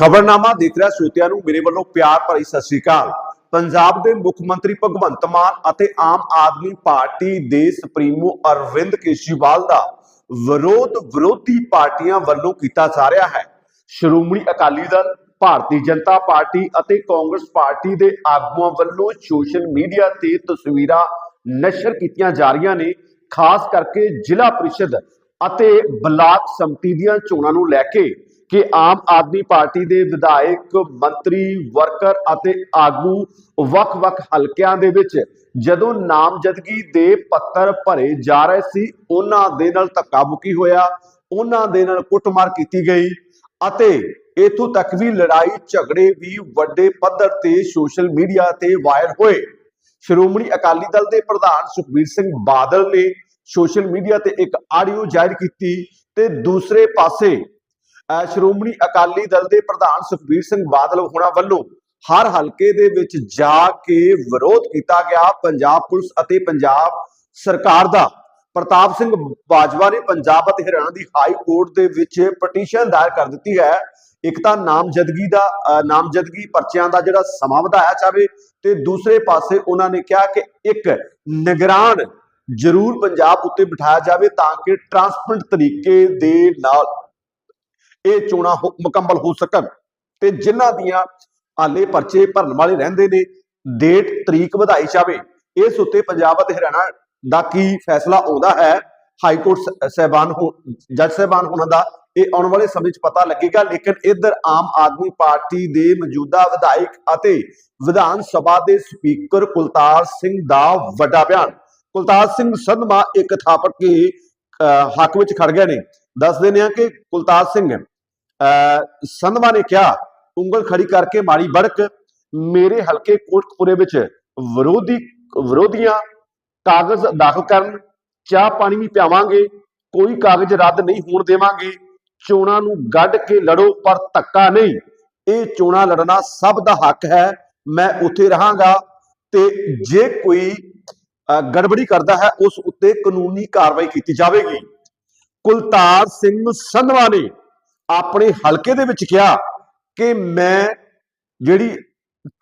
ਖਬਰਨਾਮਾ ਦੇਖ ਰਿਹਾ ਸਰੋਤਿਆਂ ਨੂੰ ਮੇਰੇ ਵੱਲੋਂ ਪਿਆਰ ਭਰੀ ਸਤਿ ਸ੍ਰੀ ਅਕਾਲ। ਪੰਜਾਬ ਦੇ ਮੁੱਖ ਮੰਤਰੀ ਭਗਵੰਤ ਮਾਨ ਅਤੇ ਆਮ ਆਦਮੀ ਪਾਰਟੀ ਦੇ ਸੁਪਰੀਮੋ ਅਰਵਿੰਦ ਕੇਜਰੀਵਾਲ ਦਾ ਵਿਰੋਧ ਵਿਰੋਧੀ ਪਾਰਟੀਆਂ ਵੱਲੋਂ ਕੀਤਾ ਜਾ ਰਿਹਾ ਹੈ। ਸ਼੍ਰੋਮਣੀ ਅਕਾਲੀ ਦਲ, ਭਾਰਤੀ ਜਨਤਾ ਪਾਰਟੀ ਅਤੇ ਕਾਂਗਰਸ ਪਾਰਟੀ ਦੇ ਆਗੂਆਂ ਵੱਲੋਂ ਸੋਸ਼ਲ ਮੀਡੀਆ ਤੇ ਤਸਵੀਰਾਂ ਨਸ਼ਰ ਕੀਤੀਆਂ ਜਾ ਰਹੀਆਂ ਨੇ, ਖਾਸ ਕਰਕੇ ਜ਼ਿਲ੍ਹਾ ਪ੍ਰੀਸ਼ਦ ਅਤੇ ਬਲਾਕ ਸੰਮਤੀ ਦੀਆਂ ਚੋਣਾਂ ਨੂੰ ਲੈ ਕੇ। ਕਿ ਆਮ ਆਦਮੀ ਪਾਰਟੀ ਦੇ ਵਿਧਾਇਕ, ਮੰਤਰੀ, ਵਰਕਰ ਅਤੇ ਆਗੂ ਵੱਖ-ਵੱਖ ਹਲਕਿਆਂ ਦੇ ਵਿੱਚ ਜਦੋਂ ਨਾਮਜ਼ਦਗੀ ਦੇ ਪੱਤਰ ਭਰੇ ਜਾ ਰਹੇ ਸੀ, ਉਹਨਾਂ ਦੇ ਨਾਲ ਧੱਕਾ ਹੋਇਆ, ਉਹਨਾਂ ਦੇ ਨਾਲ ਕੁੱਟਮਾਰ ਕੀਤੀ ਗਈ ਅਤੇ ਇਥੋਂ ਤੱਕ ਵੀ ਲੜਾਈ ਝਗੜੇ ਵੀ ਵੱਡੇ ਪੱਧਰ ਤੇ ਸੋਸ਼ਲ ਮੀਡੀਆ ਤੇ ਵਾਇਰਲ ਹੋਏ। ਸ਼੍ਰੋਮਣੀ ਅਕਾਲੀ ਦਲ ਦੇ ਪ੍ਰਧਾਨ ਸੁਖਬੀਰ ਸਿੰਘ ਬਾਦਲ ਨੇ ਸੋਸ਼ਲ ਮੀਡੀਆ ਤੇ ਇੱਕ ਆਡੀਓ ਜਾਰੀ ਕੀਤੀ ਤੇ ਦੂਸਰੇ ਪਾਸੇ ਸ਼੍ਰੋਮਣੀ ਅਕਾਲੀ ਦਲ ਦੇ ਪ੍ਰਧਾਨ ਸੁਖਬੀਰ ਸਿੰਘ ਬਾਦਲ ਹੋਣਾ ਵੱਲੋਂ ਹਰ ਹਲਕੇ ਦੇ ਵਿੱਚ ਜਾ ਕੇ ਵਿਰੋਧ ਕੀਤਾ ਗਿਆ। ਪੰਜਾਬ ਪੁਲਿਸ ਅਤੇ ਪੰਜਾਬ ਸਰਕਾਰ ਦਾ ਪ੍ਰਤਾਪ ਸਿੰਘ ਬਾਜਵਾ ਨੇ ਪੰਜਾਬ ਅਤੇ ਹਰਿਆਣਾ ਦੀ ਹਾਈ ਕੋਰਟ ਦੇ ਵਿੱਚ ਪਟੀਸ਼ਨ ਦਾਇਰ ਕਰ ਦਿੱਤੀ ਹੈ। ਇੱਕ ਤਾਂ ਨਾਮਜ਼ਦਗੀ ਦਾ ਅਹ ਨਾਮਜ਼ਦਗੀ ਪਰਚਿਆਂ ਦਾ ਜਿਹੜਾ ਸਮਾਂ ਵਧਾਇਆ ਜਾਵੇ ਤੇ ਦੂਸਰੇ ਪਾਸੇ ਉਹਨਾਂ ਨੇ ਕਿਹਾ ਕਿ ਇੱਕ ਨਿਗਰਾਨ ਜ਼ਰੂਰ ਪੰਜਾਬ ਉੱਤੇ ਬਿਠਾਇਆ ਜਾਵੇ ਤਾਂ ਕਿ ਟਰਾਂਸਪਰੈਂਟ ਤਰੀਕੇ ਦੇ ਨਾਲ ਇਹ ਚੋਣਾਂ ਹੋ- ਮੁਕੰਮਲ ਹੋ ਸਕਣ। ਤੇ ਜਿਨ੍ਹਾਂ ਦੀਆਂ ਆਲੇ ਪਰਚੇ ਭਰਨ ਵਾਲੇ ਰਹਿੰਦੇ ਨੇ ਡੇਟ ਤਰੀਕ ਵਧਾਈ ਜਾਵੇ ਇਸ ਉੱਤੇ ਪੰਜਾਬ ਅਤੇ ਹਰਿਆਣਾ ਦਾ ਕੀ ਫੈਸਲਾ ਆਉਂਦਾ ਹੈ ਹਾਈ ਕੋਰਟ ਸ- ਸਹਿਬਾਨ ਹੋ ਜੱਜ ਸਹਿਬਾਨ ਹੋਣਾ ਦਾ ਇਹ ਆਉਣ ਵਾਲੇ ਸਮੇਂ 'ਚ ਪਤਾ ਲੱਗੇਗਾ ਲੇਕਿਨ ਇੱਧਰ ਆਮ ਆਦਮੀ ਪਾਰਟੀ ਦੇ ਮੌਜੂਦਾ ਵਿਧਾਇਕ ਅਤੇ ਵਿਧਾਨ ਸਭਾ ਦੇ ਸਪੀਕਰ ਕੁਲਤਾਰ ਸਿੰਘ ਦਾ ਵੱਡਾ ਬਿਆਨ। ਕੁਲਤਾਰ ਸਿੰਘ ਸੰਧਮਾ ਇੱਕ ਥਾਪੜ ਕੇ ਅਹ, ਹੱਕ ਵਿੱਚ ਖੜ ਗਏ ਨੇ। ਦੱਸਦੇ ਨੇ ਕਿ ਕੁਲਤਾਰ ਸਿੰਘ ਅਹ, ਨੇ ਕਿਹਾ ਉਂਗਲ ਖੜੀ ਕਰਕੇ ਮਾਰੀ ਬੜਕ ਮੇਰੇ ਹਲਕੇ ਕੋਟਕਪੁਰੇ ਵਿੱਚ ਵਿਰੋਧੀ ਵਿਰੋਧੀਆਂ ਕਾਗਜ਼ ਦਾਖਲ ਕਰਨ ਚਾਹ ਪਾਣੀ ਵੀ ਪਿਆਵਾਂਗੇ ਕੋਈ ਕਾਗਜ਼ ਰੱਦ ਨਹੀਂ ਹੋਣ ਦੇਵਾਂਗੇ ਚੋਣਾਂ ਨੂੰ ਗੱਡ ਕੇ ਲੜੋ ਪਰ ਧੱਕਾ ਨਹੀਂ। ਇਹ ਚੋਣਾਂ ਲੜਨਾ ਸਭ ਦਾ ਹੱਕ ਹੈ ਮੈਂ ਉੱਥੇ ਰਹਾਂਗਾ ਤੇ ਜੇ ਕੋਈ ਗੜਬੜੀ ਕਰਦਾ ਹੈ ਉਸ ਉੱਤੇ ਕਾਨੂੰਨੀ ਕਾਰਵਾਈ ਕੀਤੀ ਜਾਵੇਗੀ। ਕੁਲਤਾਰ ਸਿੰਘ ਸੰਧਵਾ ਨੇ ਆਪਣੇ ਹਲਕੇ ਦੇ ਵਿੱਚ ਕਿਹਾ ਕਿ ਮੈਂ ਜਿਹੜੀ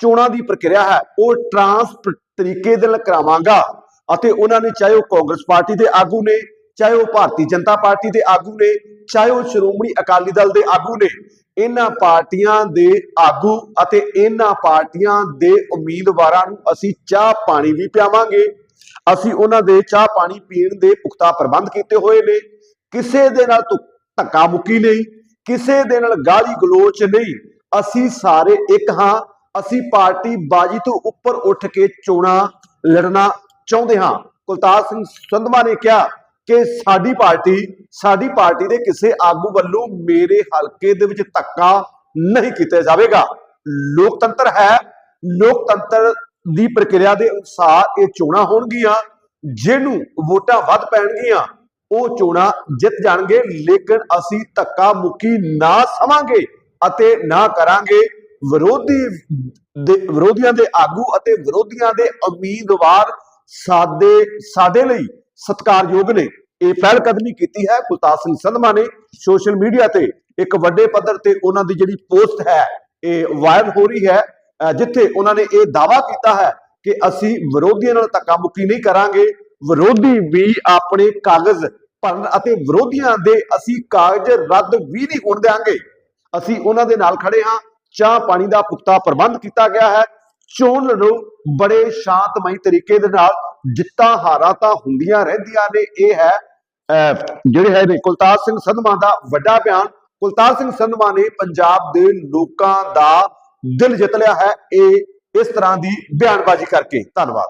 ਚੋਣਾਂ ਦੀ ਪ੍ਰਕਿਰਿਆ ਹੈ, ਉਹ ਟਰਾਂਸ ਤਰੀਕੇ ਦੇ ਨਾਲ ਕਰਾਵਾਂਗਾ ਅਤੇ ਉਹਨਾਂ ਨੇ ਚਾਹੇ ਉਹ ਕਾਂਗਰਸ ਪਾਰਟੀ ਦੇ ਆਗੂ ਨੇ, ਚਾਹੇ ਉਹ ਭਾਰਤੀ ਜਨਤਾ ਪਾਰਟੀ ਦੇ ਆਗੂ ਨੇ, ਚਾਹੇ ਉਹ ਸ਼੍ਰੋਮਣੀ ਅਕਾਲੀ ਦਲ ਦੇ ਆਗੂ ਨੇ, ਇਹਨਾਂ ਪਾਰਟੀਆਂ ਦੇ ਆਗੂ ਅਤੇ ਇਹਨਾਂ ਪਾਰਟੀਆਂ ਦੇ ਉਮੀਦਵਾਰਾਂ ਨੂੰ ਅਸੀਂ ਚਾਹ ਪਾਣੀ ਵੀ ਪਿਆਵਾਂਗੇ। ਅਸੀਂ ਉਹਨਾਂ ਦੇ ਚਾਹ ਪਾਣੀ ਪੀਣ ਦੇ ਪੁਖਤਾ ਪ੍ਰਬੰਧ ਕੀਤੇ ਹੋਏ ਨੇ। ਕਿਸੇ ਦੇ ਨਾਲ ਧੁ- ਧੱਕਾ ਮੁੱਕੀ ਨਹੀਂ। ਕਿਸੇ ਦੇ ਨਾਲ ਗਾਲੀ ਗਲੋਚ ਨਹੀਂ। ਅਸੀਂ ਸਾਰੇ ਇੱਕ ਹਾਂ। ਅਸੀਂ ਪਾਰਟੀ ਬਾਜੀ ਤੋਂ ਉੱਪਰ ਉੱਠ ਕੇ ਚੋਣਾਂ ਲੜਨਾ ਚਾਹੁੰਦੇ ਹਾਂ। ਕੁਲਤਾਰ ਸਿੰਘ ਸੰਧਵਾ ਨੇ ਕਿਹਾ ਕਿ ਸਾਡੀ ਪਾਰਟੀ ਸਾਡੀ ਪਾਰਟੀ ਦੇ ਕਿਸੇ ਆਗੂ ਵੱਲੋਂ ਮੇਰੇ ਹਲਕੇ ਦੇ ਵਿੱਚ ਧੱਕਾ ਨਹੀਂ ਕੀਤਾ ਜਾਵੇਗਾ। ਲੋਕਤੰਤਰ ਹੈ। ਲੋਕਤੰਤਰ ਦੀ ਪ੍ਰਕਿਰਿਆ ਦੇ ਅਨੁਸਾਰ ਇਹ ਚੋਣਾਂ ਹੋਣਗੀਆਂ, ਜਿਹਨੂੰ ਵੋਟਾਂ ਵੱਧ ਪੈਣਗੀਆਂ। ਉਹ ਚੋਣਾਂ ਜਿੱਤ ਜਾਣਗੇ, ਲੇਕਿਨ ਅਸੀਂ ਧੱਕਾ ਮੁੱਕੀ ਨਾ ਸਮਾਂਗੇ ਅਤੇ ਨਾ ਕਰਾਂਗੇ ਵਿਰੋਧੀ ਦੇ, ਵਿਰੋਧੀਆਂ ਦੇ ਆਗੂ ਅਤੇ ਵਿਰੋਧੀਆਂ ਦੇ ਉਮੀਦਵਾਰ ਸਾਡੇ ਸਾਡੇ ਲਈ ਸਤਿਕਾਰਯੋਗ ਨੇ। ਇਹ ਪਹਿਲ ਕਦਮੀ ਕੀਤੀ ਹੈ, ਕੁਲਤਾਰ ਸਿੰਘ ਸੰਧਮਾ ਨੇ। ਸੋਸ਼ਲ ਮੀਡੀਆ ਤੇ ਇੱਕ ਵੱਡੇ ਪੱਧਰ ਤੇ ਉਹਨਾਂ ਦੀ ਜਿਹੜੀ ਪੋਸਟ ਹੈ, ਇਹ ਵਾਇਰਲ ਹੋ ਰਹੀ ਹੈ ਅਹ ਜਿੱਥੇ ਉਹਨਾਂ ਨੇ ਇਹ ਦਾਵਾ ਕੀਤਾ ਹੈ ਕਿ ਅਸੀਂ ਵਿਰੋਧੀਆਂ ਨਾਲ ਧੱਕਾ ਮੁੱਕੀ ਨਹੀਂ ਕਰਾਂਗੇ। ਵਿਰੋਧੀ ਵੀ ਆਪਣੇ ਕਾਗਜ਼ ਭਰਨ ਅਤੇ ਵਿਰੋਧੀਆਂ ਦੇ ਅਸੀਂ ਕਾਗਜ਼ ਰੱਦ ਵੀ ਨਹੀਂ ਹੋਣ ਦੇਵਾਂਗੇ ਅਸੀਂ ਉਹਨਾਂ ਦੇ ਨਾਲ ਖੜੇ ਹਾਂ। ਚਾਹ ਪਾਣੀ ਦਾ ਪੁਖਤਾ ਪ੍ਰਬੰਧ ਕੀਤਾ ਗਿਆ ਹੈ। ਚੋਣ ਲੜੋ ਬੜੇ ਸ਼ਾਂਤਮਈ ਤਰੀਕੇ ਦੇ ਨਾਲ ਜਿੱਤਾਂ ਹਾਰਾਂ ਤਾਂ ਹੁੰਦੀਆਂ ਰਹਿੰਦੀਆਂ ਨੇ। ਇਹ ਹੈ ਅਹ, ਜਿਹੜੇ ਹੈ ਨੇ ਕੁਲਤਾਰ ਸਿੰਘ ਸੰਧਮਾ ਦਾ ਵੱਡਾ ਬਿਆਨ। ਕੁਲਤਾਰ ਸਿੰਘ ਸੰਧਮਾ ਨੇ ਪੰਜਾਬ ਦੇ ਲੋਕਾਂ ਦਾ ਦਿਲ ਜਿੱਤ ਲਿਆ ਹੈ। ਇਹ ਇਸ ਤਰ੍ਹਾਂ ਦੀ ਬਿਆਨਬਾਜ਼ੀ ਕਰਕੇ। ਧੰਨਵਾਦ।